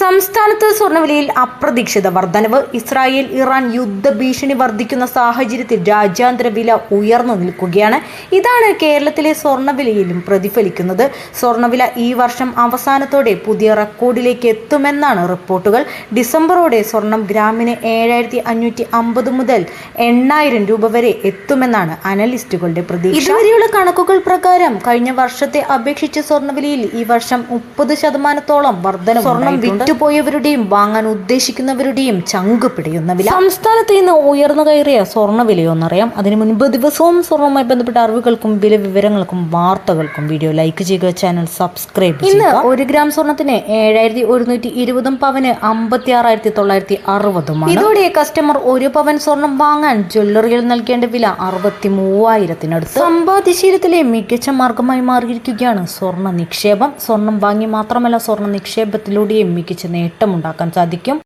സംസ്ഥാനത്ത് സ്വർണവിലയിൽ അപ്രതീക്ഷിത വർധനവ്. ഇസ്രായേൽ ഇറാൻ യുദ്ധഭീഷണി വർദ്ധിക്കുന്ന സാഹചര്യത്തിൽ രാജ്യാന്തര വില ഉയർന്നു നിൽക്കുകയാണ്. ഇതാണ് കേരളത്തിലെ സ്വർണവിലയിലും പ്രതിഫലിക്കുന്നത്. സ്വർണവില ഈ വർഷം അവസാനത്തോടെ പുതിയ റെക്കോർഡിലേക്ക് എത്തുമെന്നാണ് റിപ്പോർട്ടുകൾ. ഡിസംബറോടെ സ്വർണം ഗ്രാമിന് ഏഴായിരത്തി അഞ്ഞൂറ്റി അമ്പത് മുതൽ എണ്ണായിരം രൂപ വരെ എത്തുമെന്നാണ് അനലിസ്റ്റുകളുടെ പ്രതീക്ഷ. ഇതുവരെയുള്ള കണക്കുകൾ പ്രകാരം കഴിഞ്ഞ വർഷത്തെ അപേക്ഷിച്ച് സ്വർണവിലയിൽ ഈ വർഷം മുപ്പത് ശതമാനത്തോളം വർധന സ്വർണം വിറ്റുപോയവരുടെയും വാങ്ങാൻ ഉദ്ദേശിക്കുന്നവരുടെയും ചങ്ക് പിടിയുന്ന വില സംസ്ഥാനത്ത് ഇന്ന് ഉയർന്നു കയറിയ സ്വർണ വിലയൊന്നറിയാം അതിനു മുൻപ് ദിവസവും സ്വർണവുമായി ബന്ധപ്പെട്ട അറിവുകൾക്കും വില വിവരങ്ങൾക്കും വാർത്തകൾക്കും വീഡിയോ ലൈക്ക് ചെയ്യുക ചാനൽ സബ്സ്ക്രൈബ് ഇന്ന് ഒരു ഗ്രാം സ്വർണത്തിന് ഏഴായിരത്തി ഒരുന്നൂറ്റി ഇരുപതും പവന് അമ്പത്തി ആറായിരത്തി തൊള്ളായിരത്തി അറുപതുമാണ്. ഇതോടെ കസ്റ്റമർ ഒരു പവൻ സ്വർണം വാങ്ങാൻ ജ്വല്ലറിയിൽ നൽകേണ്ട വില അറുപത്തി മൂവായിരത്തിനടുത്ത് സമ്പാദ്യശീലത്തിലെ മികച്ച മാർഗമായി മാറിയിരിക്കുകയാണ് സ്വർണ നിക്ഷേപം. സ്വർണം വാങ്ങി മാത്രമല്ല സ്വർണ നിക്ഷേപത്തിലൂടെയും മികച്ച നേട്ടമുണ്ടാക്കാൻ സാധിക്കും.